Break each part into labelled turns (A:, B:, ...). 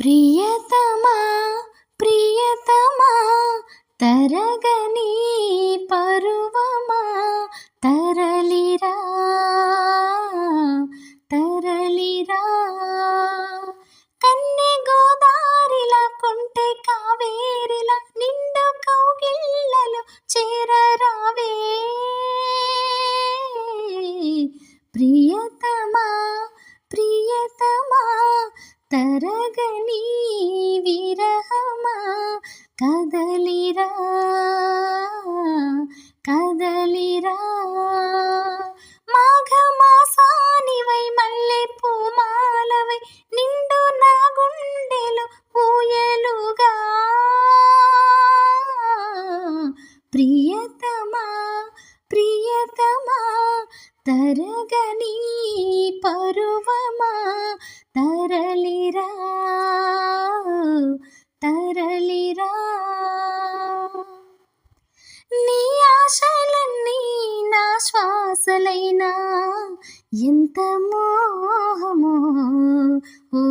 A: ప్రియతమా ప్రియతమా తరగని పరువమా తరలిరా తరలిరా. కన్నె గోదారిల కొంటె కావేరిల నిండు కౌగిళ్ళలు చేరరావే. ప్రియతమా ప్రియతమా ప్రియతమా తరగని పరువమా తరలిరా తరలిరా. నీ ఆశలన్నీ నా శ్వాసలైనా ఎంత మోహమో. ఓ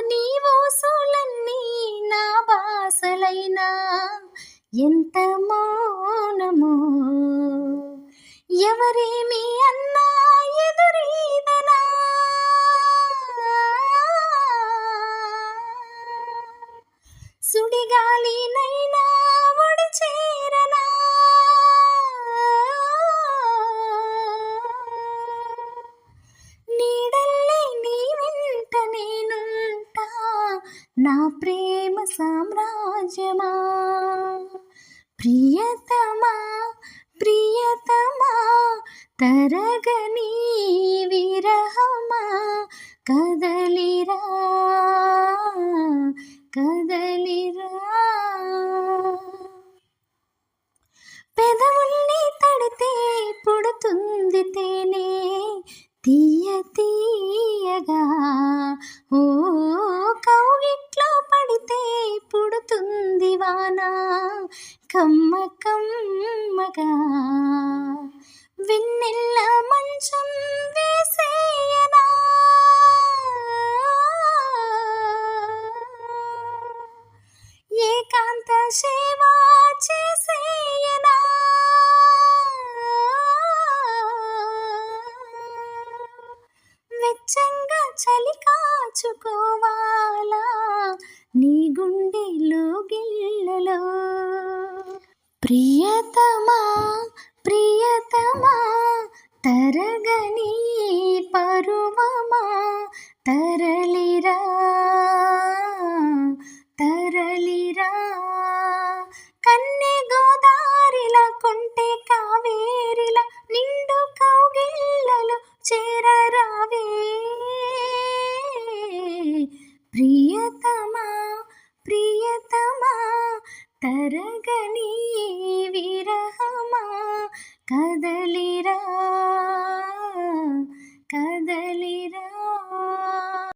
A: నీ ఊసులన్నీ నా బాసలైనా ఎంత మౌనమో. ఎవరేమి అన్నా ఎదురీదనా? సుడిగాలినైనా ఒడి చేరనా? నీడల్లే నీ వెంట నేనుంటా. నా ప్రేమ సామ్రాజ్యమా? ప్రియతమా ప్రియతమా తరగని విరహమా కదలిరా కదలిరా. పెదవుల్ని తడితే పుడుతుంది తేనే తీయ తీయగా. ఓ కౌగిట్లో పడితే పుడుతుంది వానా కమ్మ కమ్మగా. వెన్నెల్ల మంచం వేసేయనా. ఏకాంత సేవ చేసేయనా. వెచ్చంగా చలి కాచుకోవాలా నీ గుండెలో గిల్లలో. ప్రియతమా ప్రియతమా తరగని పరువమా తరలిరా తరగని విరహమా కదలి